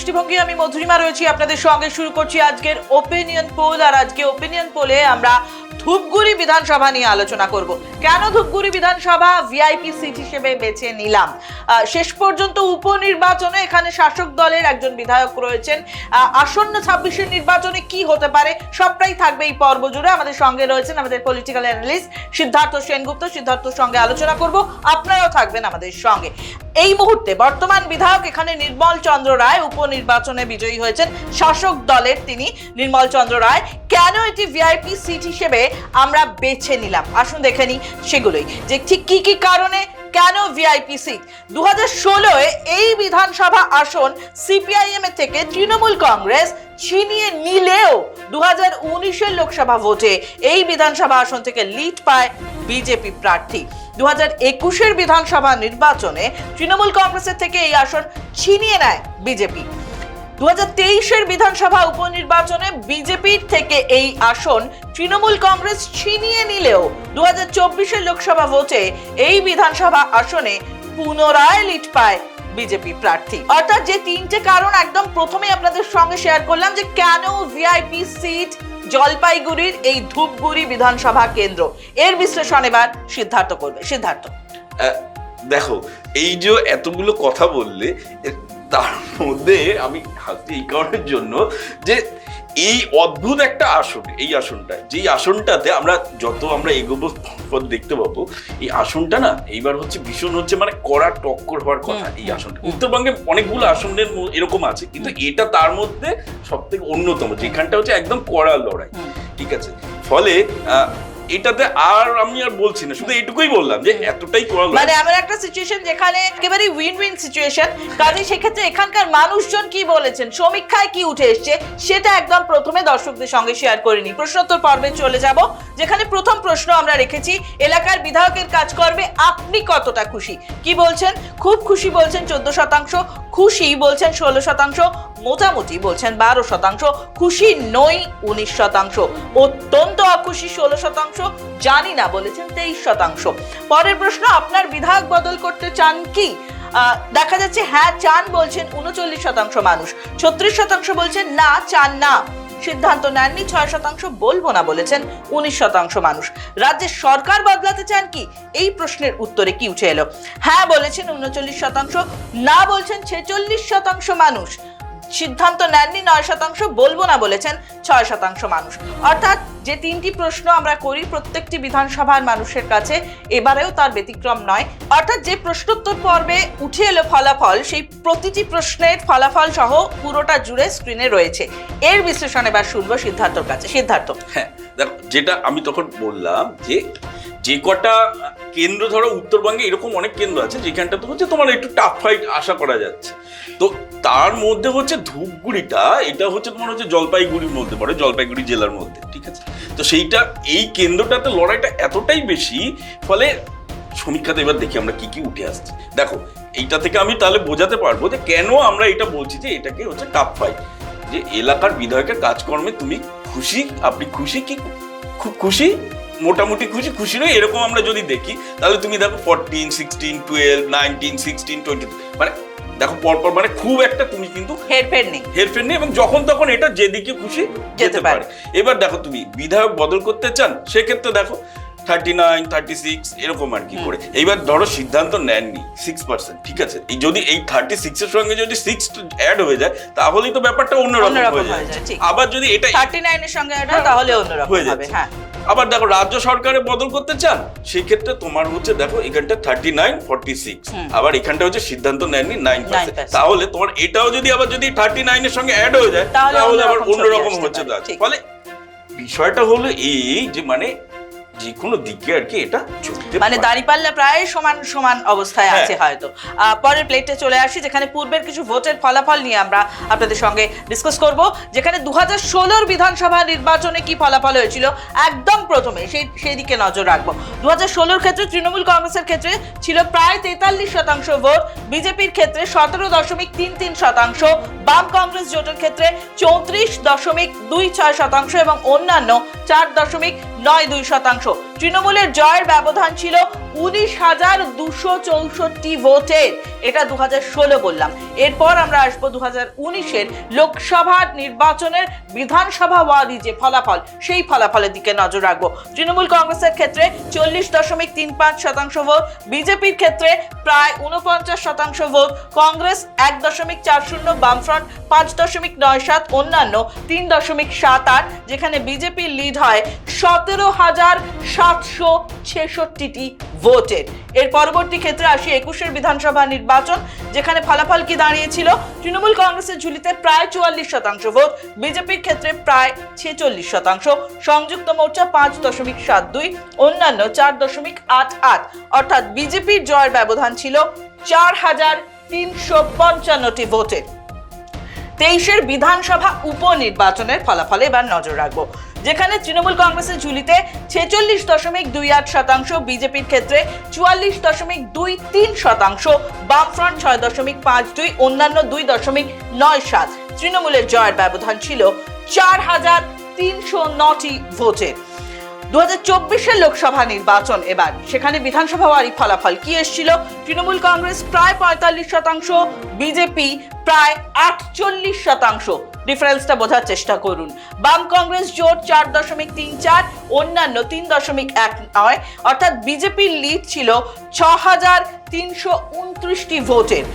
দৃষ্টিভঙ্গি, আমি মধুরিমা রয়েছি। আপনাদের সঙ্গে শুরু করছি আজকের ওপিনিয়ন পোল আর আজকে ওপিনিয়ন পোলে আমরা ধূপগুড়ি বিধানসভা নিয়ে আলোচনা করব। কেন ধূপগুড়ি বিধানসভা ভিআইপি সিট হিসেবে বেছে নিলাম? শেষ পর্যন্ত উপনির্বাচনে এখানে শাসক দলের একজন বিধায়ক রয়েছেন। আসন্ন ছাব্বিশের নির্বাচনে কি হতে পারে সবটাই থাকবে এই পর্ব জুড়ে। আমাদের সঙ্গে রয়েছেন আমাদের পলিটিক্যাল অ্যানালিস্ট সিদ্ধার্থ সেনগুপ্ত। সিদ্ধার্থর সঙ্গে আলোচনা করব। আপনারাও থাকবেন আমাদের সঙ্গে। এই মুহূর্তে বর্তমান বিধায়ক এখানে নির্মল চন্দ্র রায় উপনির্বাচনে বিজয়ী হয়েছেন। শাসক দলের তিনি নির্মল চন্দ্র রায়। কেন এটি ভিআইপি সিট হিসেবে আমরা বেছে নিলাম। আসুন দেখে নিই সেগুলোই। যে ঠিক কি কি কারণে কেন ভিআইপি সিট দু হাজার ষোলোয় এই বিধানসভা আসন সিপিআইএম এর থেকে তৃণমূল কংগ্রেস ছিনিয়ে নিলেও দু হাজার উনিশের লোকসভা ভোটে এই বিধানসভা আসন থেকে লিড পায় বিজেপি প্রার্থী। দু হাজার একুশের বিধানসভা নির্বাচনে তৃণমূল কংগ্রেসের থেকে এই আসন ছিনিয়ে নেয় বিজেপি দু হাজার বিধানসভা উপনির্বাচনে বিজেপির থেকে এই আসন তৃণমূল কংগ্রেস ছিনিয়ে নিলেও দু হাজার লোকসভা ভোটে এই বিধানসভা আসনে পুনরায় লিড পায় বিজেপি প্রার্থী। অর্থাৎ যে তিনটে কারণ একদম প্রথমে আপনাদের সঙ্গে শেয়ার করলাম যে কেন ভিআইপি সিট জলপাইগুড়ির এই ধূপগুড়ি বিধানসভা কেন্দ্র? এর বিশ্লেষণ এবার সিদ্ধার্থ করবে। সিদ্ধার্থ। দেখো, এই যে এতগুলো কথা বললে তার মধ্যে আমি হাসি এই কারণের জন্য যে এই অদ্ভুত একটা আসন এই আসনটা যেই আসনটাতে আমরা যত আমরা এগোবো পর দেখতে পাবো এই আসনটা না এইবার হচ্ছে ভীষণ হচ্ছে মানে কড়া টক্কর হওয়ার কথা এই আসনটা। উত্তরবঙ্গে অনেকগুলো আসনের এরকম আছে কিন্তু এটা তার মধ্যে সব থেকে অন্যতম যেখানটা হচ্ছে একদম কড়া লড়াই ঠিক আছে? ফলে আহ, এটাতে আর আমি আর বলছি না, শুধু এইটুকুই বললাম যে এতটাই করা মানে এমন একটা সিচুয়েশন যেখানে একেবারে উইন উইন সিচুয়েশন কারণ সেক্ষেত্রে এখানকার মানুষজন কি বলেছেন? সমীক্ষায় কি উঠে এসছে? সেটা একদম প্রথমে দর্শকদের সঙ্গে শেয়ার করে নিই। প্রশ্নোত্তর পর্বে চলে যাব। যেখানে প্রথম প্রশ্ন আমরা রেখেছি, এলাকার বিধায়কের কাজকর্মে আপনি কতটা খুশি? কি বলছেন? খুব খুশি বলছেন চোদ্দ শতাংশ, খুশি বলছেন ষোলো শতাংশ, মোটামুটি বলছেন বারো শতাংশ, খুশি নই উনিশ শতাংশ। অত্যন্ত অখুশি ষোলো শতাংশ, জানি না বলেছেন তেইশ শতাংশ। পরের প্রশ্ন, আপনার বিধায়ক বদল করতে চান কি? দেখা যাচ্ছে হ্যাঁ চান বলছেন উনচল্লিশ শতাংশ মানুষ। ছত্রিশ শতাংশ বলছেন না, চান না। সিদ্ধান্ত নেননি, ছয় শতাংশ বলব না বলেছেন উনিশ শতাংশ মানুষ। রাজ্যের সরকার বদলাতে চান কি? এই প্রশ্নের উত্তরে কি উঠে এলো? হ্যাঁ বলেছেন, উনচল্লিশ শতাংশ। না বলছেন, ছেচল্লিশ শতাংশ মানুষ। সিদ্ধান্ত নেননি, নয় শতাংশ বলব না বলেছেন, ছয় শতাংশ মানুষ। অর্থাৎ যে তিনটি প্রশ্ন আমরা করি, প্রত্যেকটি বিধানসভার মানুষের কাছে এবারেও তার ব্যতিক্রম নয়। অর্থাৎ যে প্রশ্নোত্তর পর্বে উঠে এলো ফলাফল, সেই প্রতিটি প্রশ্নের ফলাফল সহ পুরোটা জুড়ে স্ক্রিনে রয়েছে। এর বিশ্লেষণ এবার শুনব সিদ্ধার্থর কাছে। সিদ্ধার্থ। হ্যাঁ দেখো, যেটা আমি তখন বললাম যে যে কটা কেন্দ্র ধরো, উত্তরবঙ্গে এরকম অনেক কেন্দ্র আছে, যেখানটা তো হচ্ছে তোমার একটু টাফ ফাইট আশা করা যাচ্ছে। তো তার মধ্যে হচ্ছে ধূপগুড়িটা, এটা হচ্ছে তোমার হচ্ছে জলপাইগুড়ির মধ্যে পড়ে, জলপাইগুড়ি জেলার মধ্যে। তো সেইটা, এই কেন্দ্রটাতে লড়াইটা এতটাই বেশি, ফলে সমীক্ষাতে এবার দেখি আমরা কি কি উঠে আসছে। দেখো, এইটা থেকে আমি তাহলে বোঝাতে পারব যে কেন আমরা এটা বলছি যে এটাকে হচ্ছে টাপ ফাইট যে এলাকার বিধায়কের কাজকর্মে তুমি খুশি, আপনি খুশি কি খুব খুশি? মোটামুটি খুশি খুশি নয়, এরকম আমরা যদি দেখি, তাহলে তুমি দেখো fourteen sixteen twelve nineteen sixteen twenty মানে দেখো পরপর মানে খুব একটা তুমি কিন্তু হেরফের নেই হেরফের নেই এবং যখন তখন এটা যেদিকে খুশি যেতে পারে। পারে এবার দেখো তুমি বিধায়ক বদল করতে চান সেক্ষেত্রে দেখো থার্টি নাইন থার্টি সিক্স এরকম আর কি করে এইবার ধরো সিদ্ধান্ত নেননি সিক্স পার্সেন্ট ঠিক আছে? এই যদি এই থার্টি সিক্স এর সঙ্গে যদি সিক্স অ্যাড হয়ে যায় তাহলেই তো ব্যাপারটা অন্যরকম হয়ে হয়ে যায়, আবার যদি এটা থার্টি নাইনের সঙ্গে এটা তাহলে অন্যরকম হয়ে যাচ্ছে। হ্যাঁ। আবার দেখো রাজ্য সরকারে বদল করতে চান সেই ক্ষেত্রে তোমার হচ্ছে দেখো এখানটা থার্টি নাইন ফর্টি সিক্স আবার এখানটা হচ্ছে সিদ্ধান্ত নেননি নাইন 9%, তাহলে তোমার এটাও যদি আবার যদি থার্টি নাইনের সঙ্গে অ্যাড হয়ে যায় তাহলে আবার অন্যরকম হচ্ছে। ফলে বিষয়টা হলো এই যে মানে যে কোনো দিকে আর কি এটা চলতে মানে পারে। দাঁড়িপাল্লা প্রায় সমান সমান অবস্থায় হ্যাঁ। আছে হয়তো পরের প্লেটে চলে আসি যেখানে পূর্বের কিছু ভোটের ফলাফল নিয়ে আমরা আপনাদের সঙ্গে ডিসকাস করব। যেখানে দু হাজার ষোলোর বিধানসভা নির্বাচনে কি ফলাফল হয়েছিল? একদম প্রথমে সেই সেই দিকে নজর রাখব। দু হাজার ষোলোর ক্ষেত্রে তৃণমূল কংগ্রেসের ক্ষেত্রে ছিল প্রায় তেতাল্লিশ শতাংশ ভোট বিজেপির ক্ষেত্রে সতেরো দশমিক তিন তিন শতাংশ বাম কংগ্রেস জোটের ক্ষেত্রে চৌত্রিশ দশমিক দুই ছয় শতাংশ এবং অন্যান্য চার দশমিক নয় দুই শতাংশ। と তৃণমূলের জয়ের ব্যবধান ছিল উনিশ হাজার দুশো চৌষট্টি ভোটের এটা দু হাজার ষোলো বললাম। এরপর আমরা আসব দু হাজার উনিশের লোকসভা নির্বাচনের বিধানসভা ওয়ারি যে ফলাফল, সেই ফলাফলের দিকে নজর রাখব। তৃণমূল কংগ্রেসের ক্ষেত্রে চল্লিশ দশমিক তিন পাঁচ শতাংশ ভোট, বিজেপির ক্ষেত্রে প্রায় উনপঞ্চাশ শতাংশ ভোট, কংগ্রেস এক দশমিক চার শূন্য, বামফ্রন্ট পাঁচ দশমিক নয় সাত, অন্যান্য তিন দশমিক সাত আট, যেখানে বিজেপির লিড হয় সতেরো হাজার সাতশো ছেষট্টিটি ভোটের। এর পরবর্তী ক্ষেত্রে আসি একুশের বিধানসভা নির্বাচন, যেখানে ফলাফল কি দাঁড়িয়েছিল? তৃণমূল কংগ্রেসের ঝুলিতে প্রায় চুয়াল্লিশ শতাংশ ভোট, বিজেপির ক্ষেত্রে প্রায় ছেচল্লিশ শতাংশ। সংযুক্ত মোর্চা পাঁচ দশমিক সাত দুই, অন্যান্য চার দশমিক আট আট। অর্থাৎ বিজেপির জয়ের ব্যবধান ছিল চার হাজার তিনশো পঞ্চান্নটি ভোটের তেইশের বিধানসভা উপনির্বাচনের ফলাফলে এবার নজর রাখব। যেখানে তৃণমূল কংগ্রেসের ঝুলিতে ছেচল্লিশ দশমিক দুই আট শতাংশ, বিজেপির ক্ষেত্রে চুয়াল্লিশ দশমিক দুই তিন শতাংশ, বামফ্রন্ট ছয় দশমিক পাঁচ দুই, অন্যান্য দুই দশমিক নয় সাত। তৃণমূলের জয়ের ব্যবধান ছিল চার হাজার তিনশো নটি ভোটের দু হাজার লোকসভা নির্বাচন এবার। সেখানে বিধানসভা ফলাফল কি এসেছিল? তৃণমূল কংগ্রেস প্রায় পঁয়তাল্লিশ শতাংশ, বিজেপি প্রায় আটচল্লিশ শতাংশ। ডিফারেন্সটা বোঝার চেষ্টা করুন। বাম কংগ্রেস জোট চার দশমিক তিন চার, অন্যান্য তিন দশমিক এক নয়, অর্থাৎ বিজেপির লিড ছিল ছ হাজার তিনশো উনত্রিশটি ভোটের।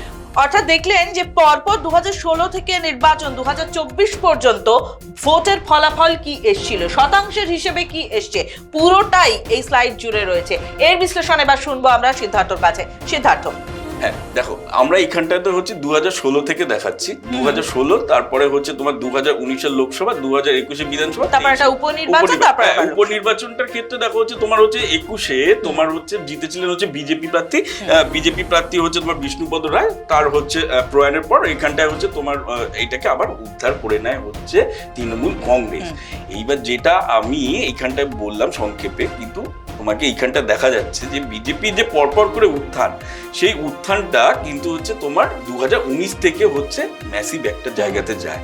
অর্থাৎ দেখলেন যে পরপর দু ষোলো থেকে নির্বাচন দু হাজার চব্বিশ পর্যন্ত ভোটের ফলাফল কি এসছিল, শতাংশের হিসেবে কি এসছে, পুরোটাই এই স্লাইড জুড়ে রয়েছে। এর বিশ্লেষণ এবার শুনব আমরা সিদ্ধার্থর কাছে। সিদ্ধার্থ। হ্যাঁ দেখো আমরা এইখানটাতে হচ্ছে দু হাজার ষোলো থেকে দেখাচ্ছি। দু হাজার ষোলো তারপরে হচ্ছে তোমার দু হাজার উনিশের লোকসভা দু হাজার একুশে বিধানসভা তারপর একটা উপনির্বাচন, তারপর হ্যাঁ, উপনির্বাচনটার ক্ষেত্রে দেখো হচ্ছে তোমার হচ্ছে একুশে তোমার হচ্ছে জিতেছিলেন হচ্ছে বিজেপি প্রার্থী বিজেপি প্রার্থী হচ্ছে তোমার বিষ্ণুপদ রায় তার হচ্ছে প্রয়াণের পর এখানটায় হচ্ছে তোমার এইটাকে আবার উদ্ধার করে নেয় হচ্ছে তৃণমূল কংগ্রেস। এইবার যেটা আমি এখানটায় বললাম সংক্ষেপে কিন্তু তোমাকে এইখানটা দেখা যাচ্ছে যে বিজেপি যে পরপর করে উত্থান সেই উত্থানটা কিন্তু হচ্ছে তোমার দু থেকে হচ্ছে ম্যাসিভ একটা জায়গাতে যায়।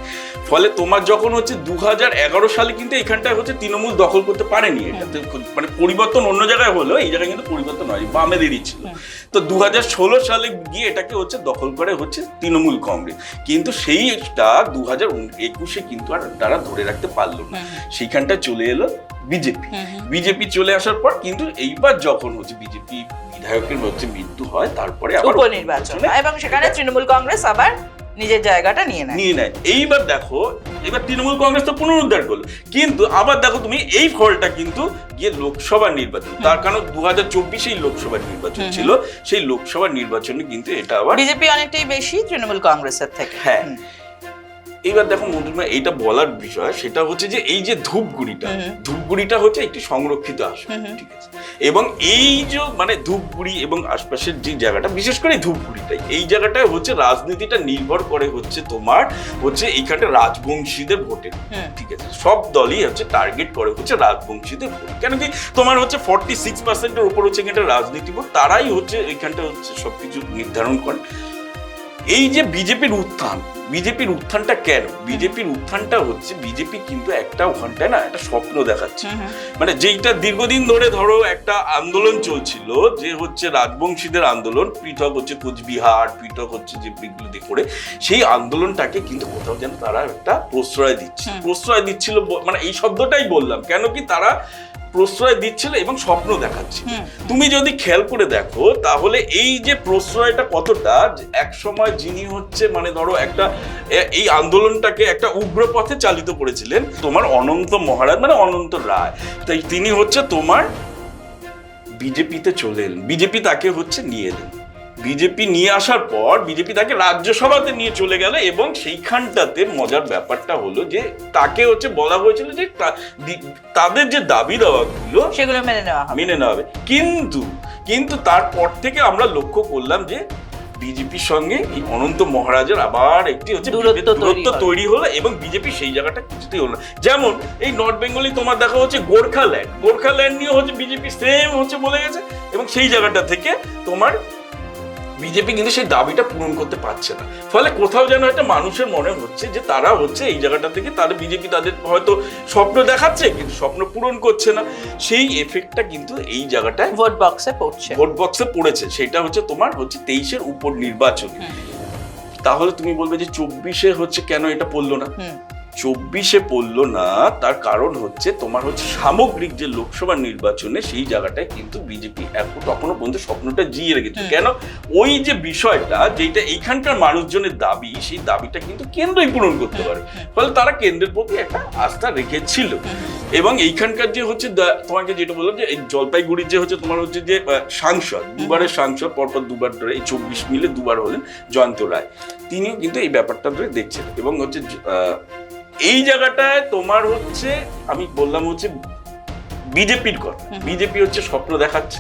ফলে তোমার যখন হচ্ছে দু সালে কিন্তু এখানটায় হচ্ছে তৃণমূল দখল করতে পারেনি। এটাতে মানে পরিবর্তন অন্য জায়গায় হলো এই জায়গায় কিন্তু পরিবর্তন হয় বামেদেরই ছিল। তো দু সালে গিয়ে এটাকে হচ্ছে দখল করে হচ্ছে তৃণমূল কংগ্রেস। কিন্তু সেইটা দু হাজার একুশে কিন্তু আর তারা ধরে রাখতে পারল না। সেইখানটা চলে এলো বিজেপি। বিজেপি চলে আসার পর কিন্তু এইবার যখন হচ্ছে বিজেপি বিধায়কের হচ্ছে মৃত্যু হয় তারপরে আবার উপনির্বাচন এবং সেখানে তৃণমূল কংগ্রেস আবার নিজের জায়গাটা নিয়ে নেয়। নিয়ে নেয়। এইবার দেখো এবার তৃণমূল কংগ্রেস তো পুনরুদ্ধার করল। কিন্তু আবার দেখো তুমি এই ফলটা কিন্তু গিয়ে লোকসভা নির্বাচন তার কারণ দু হাজার চব্বিশেই লোকসভা নির্বাচন ছিল সেই লোকসভা নির্বাচনে কিন্তু এটা আবার বিজেপি অনেকটাই বেশি তৃণমূল কংগ্রেসের থেকে। হ্যাঁ। এইবার দেখো মধুমা এইটা বলার বিষয় সেটা হচ্ছে যে এই যে ধূপগুড়িটা ধূপগুড়িটা হচ্ছে একটি সংরক্ষিত আসন ঠিক আছে? এবং এই যে মানে ধূপগুড়ি এবং আশপাশের যে জায়গাটা বিশেষ করে ধূপগুড়িটাই এই জায়গাটায় হচ্ছে রাজনীতিটা নির্ভর করে হচ্ছে তোমার হচ্ছে এইখানে রাজবংশীদের ভোটের ঠিক আছে? সব দলই হচ্ছে টার্গেট করে হচ্ছে রাজবংশীদের ভোট। কেন কি তোমার হচ্ছে ফর্টি সিক্স পার্সেন্টের উপর হচ্ছে এখানটা রাজনীতি ভোট তারাই হচ্ছে এখানটা হচ্ছে সবকিছু নির্ধারণ করে। এই যে বিজেপির উত্থান বিজেপির উত্থানটা কেন? বিজেপির উত্থানটা হচ্ছে বিজেপি কিন্তু একটা ওখানটায় না একটা স্বপ্ন দেখাচ্ছে। মানে যেইটা দীর্ঘদিন ধরে ধরো একটা আন্দোলন চলছিল যে হচ্ছে রাজবংশীদের আন্দোলন পৃথক হচ্ছে কোচবিহার পৃথক হচ্ছে যে দিয়ে করে সেই আন্দোলনটাকে কিন্তু কোথাও যেন তারা একটা প্রশ্রয় দিচ্ছে। প্রশ্রয় দিচ্ছিল মানে এই শব্দটাই বললাম কেন কি তারা প্রশ্রয় দিচ্ছিল এবং স্বপ্ন দেখাচ্ছিল। তুমি যদি খেয়াল করে দেখো তাহলে এই যে প্রশ্রয়টা কতটা এক সময় যিনি হচ্ছে মানে ধরো একটা এই আন্দোলনটাকে একটা উগ্র পথে চালিত করেছিলেন তোমার অনন্ত মহারাজ মানে অনন্ত রায়। তাই তিনি হচ্ছে তোমার বিজেপিতে চলে এলেন। বিজেপি তাকে হচ্ছে নিয়ে এলেন। বিজেপি নিয়ে আসার পর বিজেপি তাকে রাজ্যসভাতে নিয়ে চলে গেল এবং সেইখানটাতে মজার ব্যাপারটা হলো যে তাকে হচ্ছে বলা হয়েছিল যে তাদের যে দাবি দাওয়াগুলো সেগুলো মেনে নেওয়া হবে। মেনে নেওয়া হবে। কিন্তু কিন্তু তারপর থেকে আমরা লক্ষ্য করলাম যে বিজেপির সঙ্গে এই অনন্ত মহারাজের আবার একটি হচ্ছে দূরত্ব তৈরি হলো। তৈরি হলো এবং বিজেপি সেই জায়গাটা কিছুতেই হলো না। যেমন এই নর্থ বেঙ্গলি তোমার দেখা হচ্ছে গোর্খাল্যান্ড। গোর্খাল্যান্ড নিয়ে হচ্ছে বিজেপি সেম হচ্ছে বলে গেছে এবং সেই জায়গাটা থেকে তোমার বিজেপি কিন্তু সেই দাবিটা পূরণ করতে পারছে না। ফলে কোথাও যেন একটা মানুষের মনে হচ্ছে যে তারা হচ্ছে এই জায়গাটা থেকে তাদের বিজেপি তাদের হয়তো স্বপ্ন দেখাচ্ছে কিন্তু স্বপ্ন পূরণ করছে না। সেই এফেক্টটা কিন্তু এই জায়গাটায় ভোট বক্সে পড়ছে। ভোট বক্সে পড়েছে। সেটা হচ্ছে তোমার হচ্ছে তেইশের উপর নির্বাচন। তাহলে তুমি বলবে যে চব্বিশে হচ্ছে কেন এটা পড়ল না? চব্বিশে পড়ল না তার কারণ হচ্ছে তোমার হচ্ছে সামগ্রিক যে লোকসভা নির্বাচনে সেই জায়গাটায় কিন্তু বিজেপি এখন তখনও পর্যন্ত স্বপ্নটা জিয়ে রেখেছে। কেন? ওই যে বিষয়টা যেটা এইখানকার মানুষজনের দাবি সেই দাবিটা কিন্তু কেন্দ্রই পূরণ করতে পারে। ফলে তারা কেন্দ্রের প্রতি একটা আস্থা রেখেছিল। এবং এইখানকার যে হচ্ছে তোমাকে যেটা বললাম যে এই জলপাইগুড়ির যে হচ্ছে তোমার হচ্ছে যে সাংসদ দুবারের সাংসদ পরপর দুবার ধরে এই চব্বিশ মিলে দুবার হলেন জয়ন্ত রায়। তিনিও কিন্তু এই ব্যাপারটা ধরে দেখছেন। এবং হচ্ছে আহ, এই জায়গাটায় তোমার হচ্ছে আমি বললাম হচ্ছে বিজেপির কথা বিজেপি হচ্ছে স্বপ্ন দেখাচ্ছে।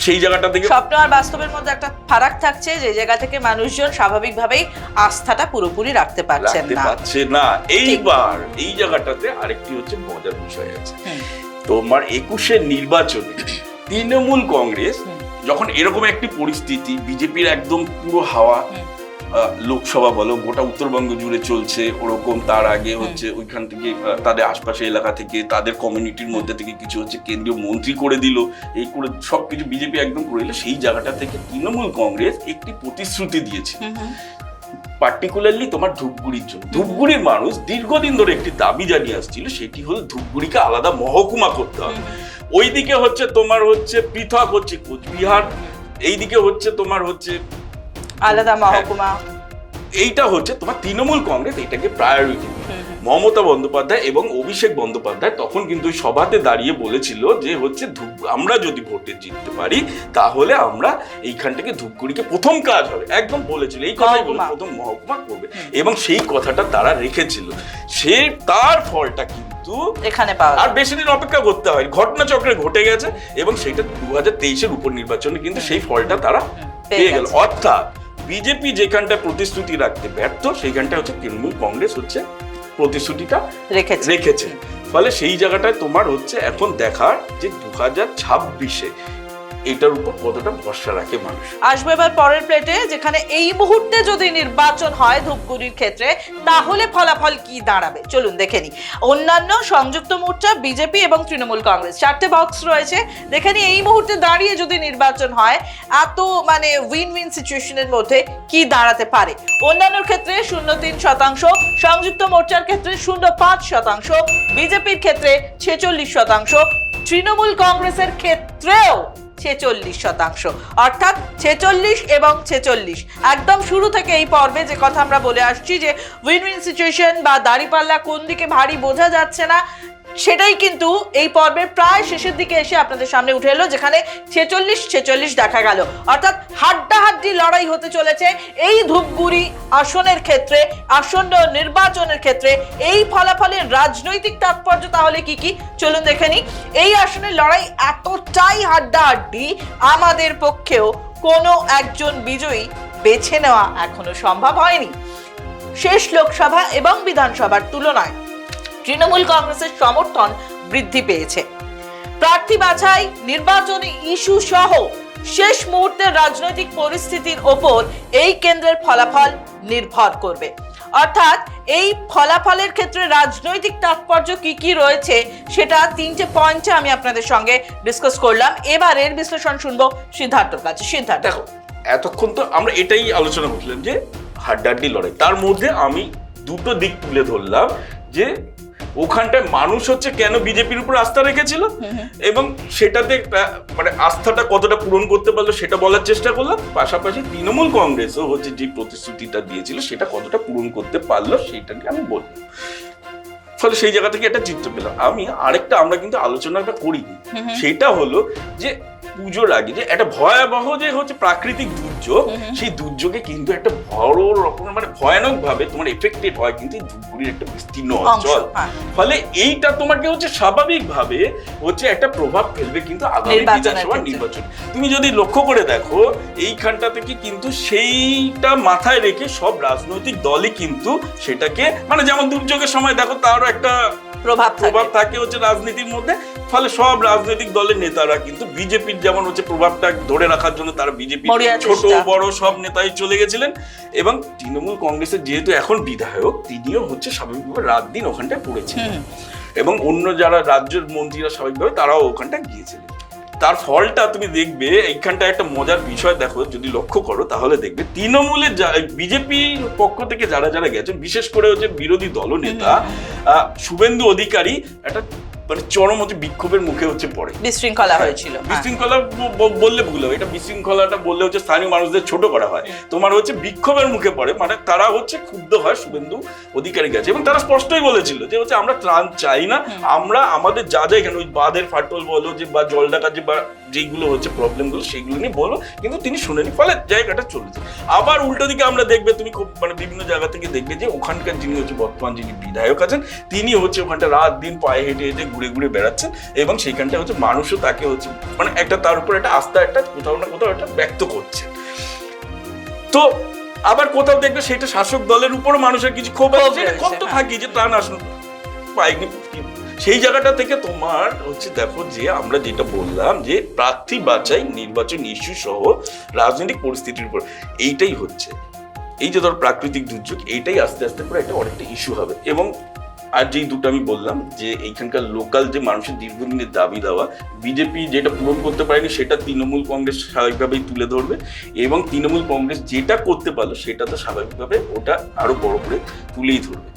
সেই জায়গাটা থেকে স্বপ্ন আর বাস্তবের মধ্যে একটা ফারাক থাকছে যে জায়গা থেকে মানুষজন স্বাভাবিকভাবেই আস্থাটা পুরোপুরি রাখতে পারছেন না। পারছে না। এইবার এই জায়গাটাতে আরেকটি হচ্ছে মজার বিষয় আছে। তোমার একুশের নির্বাচনে তৃণমূল কংগ্রেস যখন এরকম একটি পরিস্থিতি বিজেপির একদম পুরো হাওয়া লোকসভা বলো গোটা উত্তরবঙ্গ জুড়ে চলছে ওরকম তার আগে হচ্ছে ওইখান থেকে তাদের আশপাশের এলাকা থেকে তাদের কমিউনিটির মধ্যে থেকে কিছু হচ্ছে কেন্দ্রীয় মন্ত্রী করে দিল এই করে সব কিছু বিজেপি একদম করে দিল। সেই জায়গাটা থেকে তৃণমূল কংগ্রেস একটি প্রতিশ্রুতি দিয়েছে। পার্টিকুলারলি তোমার ধূপগুড়ির জন্য। ধূপগুড়ির মানুষ দীর্ঘদিন ধরে একটি দাবি জানিয়ে আসছিল সেটি হল ধূপগুড়িকে আলাদা মহকুমা করতে হবে। ওইদিকে হচ্ছে তোমার হচ্ছে পৃথক হচ্ছে কোচবিহার এইদিকে হচ্ছে তোমার হচ্ছে আলাদা মহকুমা। এইটা হচ্ছে তোমার তৃণমূল কংগ্রেস এটাকে প্রায়োরিটি। মমতা বন্দ্যোপাধ্যায় এবং অভিষেক বন্দ্যোপাধ্যায় তখন কিন্তু ওই সভাতে দাঁড়িয়ে বলেছিল যে হচ্ছে আমরা যদি ভোটে জিততে পারি তাহলে আমরা এইখান থেকে ধূপগুড়িকে প্রথম কাজ হবে। একদম বলেছিল এই কথাই বলে প্রথম মহকুমা করবে। এবং সেই কথাটা তারা রেখেছিল। সে তার ফলটা কিন্তু এখানে পাওয়া আর। বেশি দিন অপেক্ষা করতে হয় ঘটনাচক্রে ঘটে গেছে এবং সেটা দু হাজার তেইশের উপর নির্বাচনে কিন্তু সেই ফলটা তারা পেয়ে গেল। অর্থাৎ বিজেপি যেখানটা প্রতিশ্রুতি রাখতে ব্যর্থ সেইখানটা হচ্ছে তৃণমূল কংগ্রেস হচ্ছে প্রতিশ্রুতিটা রেখেছে। রেখেছে। ফলে সেই জায়গাটায় তোমার হচ্ছে এখন দেখার যে দু হাজার ছাব্বিশে এটার উপর কতটা ভরসা রাখে মানুষ? আসব এবার পরের প্লেটে যেখানে এই মুহূর্তে যদি নির্বাচন হয় ধূপগুড়ির ক্ষেত্রে, তাহলে ফলাফল কি দাঁড়াবে? চলুন দেখে নি অন্যান্য সংযুক্ত মোর্চা, বিজেপি এবং তৃণমূল কংগ্রেস, চারটে বক্স রয়েছে। দেখে নি এই মুহূর্তে দাঁড়িয়ে যদি নির্বাচন হয়, এত মানে উইন উইন সিচুয়েশনের মধ্যে কি দাঁড়াতে পারে? অন্যান্য ক্ষেত্রে শূন্য তিন শতাংশ, সংযুক্ত মোর্চার ক্ষেত্রে শূন্য পাঁচ শতাংশ, বিজেপির ক্ষেত্রে ছেচল্লিশ শতাংশ, তৃণমূল কংগ্রেসের ক্ষেত্রেও ছেচল্লিশ শতাংশ। অর্থাৎ ছেচল্লিশ এবং ছেচল্লিশ। একদম শুরু থেকে এই পর্বে যে কথা আমরা বলে আসছি যে উইন উইন সিচুয়েশন বা দাঁড়িপাল্লা কোন দিকে ভারী বোঝা যাচ্ছে না সেটাই কিন্তু এই পর্বের প্রায় শেষের দিকে এসে আপনাদের সামনে উঠে এলো, যেখানে ছেচল্লিশ ছেচল্লিশ দেখা গেল। অর্থাৎ হাড্ডাহাড্ডি লড়াই হতে চলেছে এই ধূপগুড়ি আসনের ক্ষেত্রে, আসন্ন নির্বাচনের ক্ষেত্রে। এই ফলাফলের রাজনৈতিক তাৎপর্য তাহলে কি কি? চলুন দেখে নিই। এই আসনের লড়াই এতটাই হাড্ডাহাড্ডি, আমাদের পক্ষেও কোনো একজন বিজয়ী বেছে নেওয়া এখনও সম্ভব হয়নি। শেষ লোকসভা এবং বিধানসভার তুলনায়। তৃণমূল কংগ্রেসের সমর্থন বৃদ্ধি পেয়েছে। প্রার্থী বাছাই, নির্বাচনী ইস্যু সহ শেষ মুহূর্তের রাজনৈতিক পরিস্থিতির ওপর এই কেন্দ্রের ফলাফল নির্ভর করবে। অর্থাৎ এই ফলাফলের ক্ষেত্রে রাজনৈতিক তাৎপর্য কি কি রয়েছে সেটা তিনটে পয়েন্টে আমি আপনাদের সঙ্গে ডিসকাস করলাম। এবারের বিশ্লেষণ শুনব সিদ্ধার্থর কাছে। সিদ্ধার্থ। দেখো, এতক্ষণ তো আমরা এটাই আলোচনা করছিলাম যে হাড্ডাহাড্ডি লড়াই। তার মধ্যে আমি দুটো দিক তুলে ধরলাম যে ওখানটায় মানুষ হচ্ছে কেন বিজেপির উপর আস্থা রেখেছিল? এবং সেটাতে মানে আস্থাটা কতটা পূরণ করতে পারল সেটা বলার চেষ্টা করলাম। পাশাপাশি তৃণমূল কংগ্রেসও হচ্ছে যে প্রতিশ্রুতিটা দিয়েছিল সেটা কতটা পূরণ করতে পারল সেটাকে আমি বলব। ফলে সেই জায়গা থেকে একটা চিত্র পেলাম। আমি আরেকটা আমরা কিন্তু আলোচনাটা করিনি। সেটা হলো যে পুজোর আগে যে একটা ভয়াবহ যে হচ্ছে প্রাকৃতিক দুর্যোগ। সেই দুর্যোগে কিন্তু একটা বড় রকমের মানে ভয়ানক ভাবে তোমার এফেক্টেড হয় কিন্তু ধূপগুড়ির একটা বিস্তীর্ণ অঞ্চল। হ্যাঁ। ফলে এইটা তোমাকে হচ্ছে স্বাভাবিক ভাবে হচ্ছে একটা প্রভাব ফেলবে কিন্তু আগামী বিধানসভা নির্বাচন। তুমি যদি লক্ষ্য করে দেখো এইখানটা থেকে কিন্তু সেইটা মাথায় রেখে সব রাজনৈতিক দলই কিন্তু সেটাকে মানে যেমন দুর্যোগের সময় দেখো তারও একটা প্রভাব প্রভাব থাকে হচ্ছে রাজনীতির মধ্যে ফলে সব রাজনৈতিক দলের নেতারা কিন্তু বিজেপির যেমন হচ্ছে প্রভাবটা ধরে রাখার জন্য তারা বিজেপি ছোট বড় সব নেতাই চলে গেছিলেন। এবং তৃণমূল কংগ্রেসের যেহেতু এখন বিধায়ক তিনিও হচ্ছে স্বাভাবিকভাবে রাত দিন ওখানটায় পড়েছিলেন। এবং অন্য যারা রাজ্যের মন্ত্রীরা স্বাভাবিকভাবে তারাও ওখানটায় গিয়েছিলেন। তার ফলটা তুমি দেখবে এইখানটা একটা মজার বিষয় দেখো যদি লক্ষ্য করো তাহলে দেখবে তৃণমূলের বিজেপির পক্ষ থেকে যারা যারা গেছেন বিশেষ করে হচ্ছে বিরোধী দলনেতা আহ, শুভেন্দু অধিকারী একটা মানে চরম হচ্ছে বিক্ষোভের মুখে হচ্ছে পড়ে। বিশৃঙ্খলা হয়েছিল হ্যাঁ। বিশৃঙ্খলা বললে ভুল হবে এটা বিশৃঙ্খলাটা বললে হচ্ছে স্থানীয় মানুষদের ছোট করা হয়। তোমার হচ্ছে বিক্ষোভের মুখে পড়ে মানে তারা হচ্ছে ক্ষুব্ধ হয় শুভেন্দু অধিকারী গেছে এবং তারা স্পষ্টই বলেছিল যে হচ্ছে আমরা ত্রাণ চাই না আমরা আমাদের যা যা এখানে ওই বাঁধের ফাটল বলো যে বা জল ডাকা যে বা যেগুলো হচ্ছে প্রবলেমগুলো সেগুলো নিয়ে বলো কিন্তু তিনি শুনেনি ফলে জায়গাটা চলেছে। আবার উল্টো দিকে আমরা দেখবে তুমি খুব মানে বিভিন্ন জায়গা থেকে দেখবে যে ওখানকার যিনি হচ্ছে বর্তমান যিনি বিধায়ক আছেন তিনি হচ্ছে ওখানটা রাত দিন পায়ে হেঁটে হেঁটে ঘুরে ঘুরে ঘুরে বেড়াচ্ছেন এবং সেইখানটা হচ্ছে মানুষও তাকে হচ্ছে মানে একটা তার উপর একটা আস্থা একটা কোথাও না কোথাও একটা ব্যক্ত করছে। তো আবার কোথাও দেখবে সেটা শাসক দলের উপরও মানুষের কিছু ক্ষোভ আছে ক্ষোভ যেটা রয়েছে, ক্ষোভ তো হ্যাঁ। থাকি যে ত্রাণ আসুন পাইনি। সেই জায়গাটা থেকে তোমার হচ্ছে দেখো যে আমরা যেটা বললাম যে প্রার্থী বাছাই নির্বাচন ইস্যু সহ রাজনৈতিক পরিস্থিতির উপর এইটাই হচ্ছে। এই যে ধর প্রাকৃতিক দুর্যোগ এইটাই আস্তে আস্তে করে একটা অনেকটা ইস্যু হবে এবং আর যেই দুটো আমি বললাম, যে এইখানকার লোকাল যে মানুষের দীর্ঘদিনের দাবি দেওয়া বিজেপি যেটা পূরণ করতে পারেনি সেটা তৃণমূল কংগ্রেস স্বাভাবিকভাবেই তুলে ধরবে এবং তৃণমূল কংগ্রেস যেটা করতে পারল সেটা তো স্বাভাবিকভাবে ওটা আরও বড় করে তুলেই ধরবে।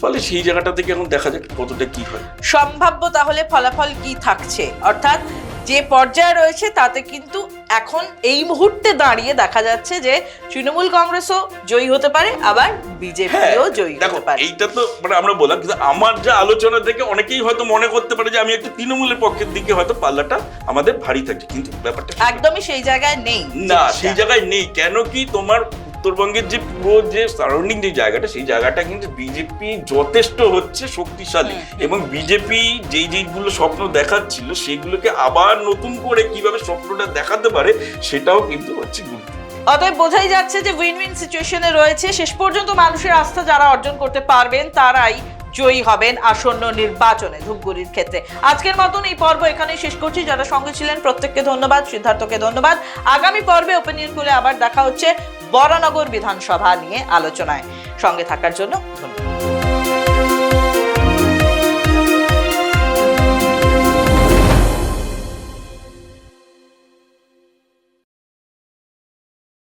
ফলে সেই জায়গাটা থেকে এখন দেখা যাক কতটা কি হয়। সম্ভাব্য তাহলে ফলাফল কি থাকছে? অর্থাৎ যে পর্যায়ে রয়েছে তাতে কিন্তু এখন এই মুহূর্তে দাঁড়িয়ে দেখা যাচ্ছে যে তৃণমূল কংগ্রেসও জয়ী হতে পারে আবার বিজেপিও জয়ী হ্যাঁ, দেখো হতে পারে। এইটা তো মানে আমরা বললাম কিন্তু আমার যা আলোচনা থেকে অনেকেই হয়তো মনে করতে পারে যে আমি একটু তৃণমূলের পক্ষের দিকে হয়তো পাল্লাটা আমাদের ভারী থাকছে কিন্তু ব্যাপারটা একদমই সেই জায়গায় নেই। না সেই জায়গায় নেই। কেন কি তোমার উত্তরবঙ্গের যে পুরো যে সারাউন্ডিং যে জায়গাটা সেই জায়গাটা কিন্তু বিজেপি যথেষ্ট হচ্ছে শক্তিশালী। হুম। এবং বিজেপি যেই যেইগুলো স্বপ্ন দেখাচ্ছিল সেগুলোকে আবার নতুন করে কীভাবে স্বপ্নটা দেখাতে পারে সেটাও কিন্তু হচ্ছে গুরুত্ব। অতএব বোঝাই যাচ্ছে যে উইন উইন সিচুয়েশনে রয়েছে। শেষ পর্যন্ত মানুষের আস্থা যারা অর্জন করতে পারবেন তারাই জয়ী হবেন আসন্ন নির্বাচনে ধূপগুড়ির ক্ষেত্রে। আজকের মতন এই পর্ব এখানে শেষ করছি। যারা সঙ্গে ছিলেন, প্রত্যেককে ধন্যবাদ, সিদ্ধার্থকে ধন্যবাদ। আগামী পর্বে ওপেনিয়ন খুলে আবার দেখা হচ্ছে বরানগর বিধানসভা নিয়ে আলোচনায়। সঙ্গে থাকার জন্য ধন্যবাদ।